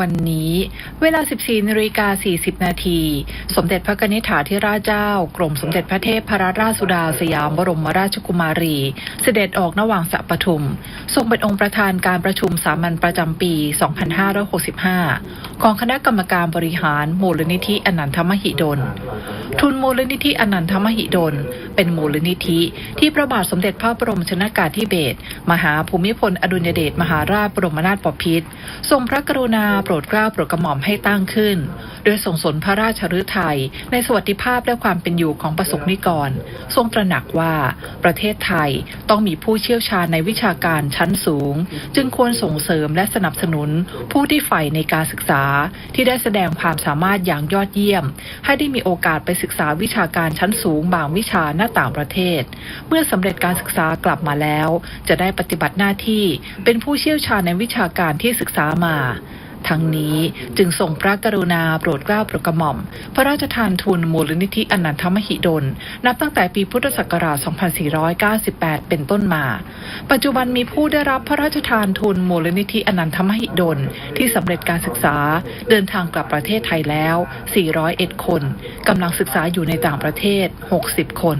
วันนี้ เวลา 14นาฬิกา40 นาที สมเด็จพระกนิษฐาธิราชเจ้า กรมสมเด็จพระเทพพระราชสุดาสยามบรมราชกุมารี เสด็จออกนวังสะปทุม ทรงเป็นองค์ประธานการประชุมสามัญประจำปี 2565 ของคณะกรรมการบริหารมูลนิธิอนันทมหิดล ทุนมูลนิธิอนันทมหิดล เป็นมูลนิธิที่พระบาทสมเด็จพระบรมชนากาธิเบศรมหาภูมิพลอดุลยเดชมหาราชบรมนาถบพิตรทรงพระกรุณาโปรดเกล้าโปรดกระหม่อมให้ตั้งขึ้น โดยทรงสนพระราชฤทัยในสวัสดิภาพและความเป็นอยู่ของประสบนิกร ทรงตระหนักว่าประเทศไทยต้องมีผู้เชี่ยวชาญในวิชาการชั้นสูง จึงควรส่งเสริมและสนับสนุนผู้ที่ใฝ่ในการศึกษาที่ได้แสดงความสามารถอย่างยอดเยี่ยม ให้ได้มีโอกาสไปศึกษาวิชาการชั้นสูงบางวิชาหน้าต่างประเทศ เมื่อสำเร็จการศึกษากลับมาแล้ว จะได้ปฏิบัติหน้าที่เป็นผู้เชี่ยวชาญในวิชาการที่ศึกษามา ทั้งนี้จึงส่งพระกรุณาโปรดเกล้าโปรดกระหม่อม พระราชทานทุนมูลนิธิอนันทมหิดล นับตั้งแต่ปีพุทธศักราช 2498 เป็นต้นมา ปัจจุบันมีผู้ได้รับพระราชทานทุนมูลนิธิอนันทมหิดล ที่สำเร็จการศึกษาเดินทางกลับประเทศไทยแล้ว 401 คนกำลังศึกษาอยู่ในต่างประเทศ 60 คน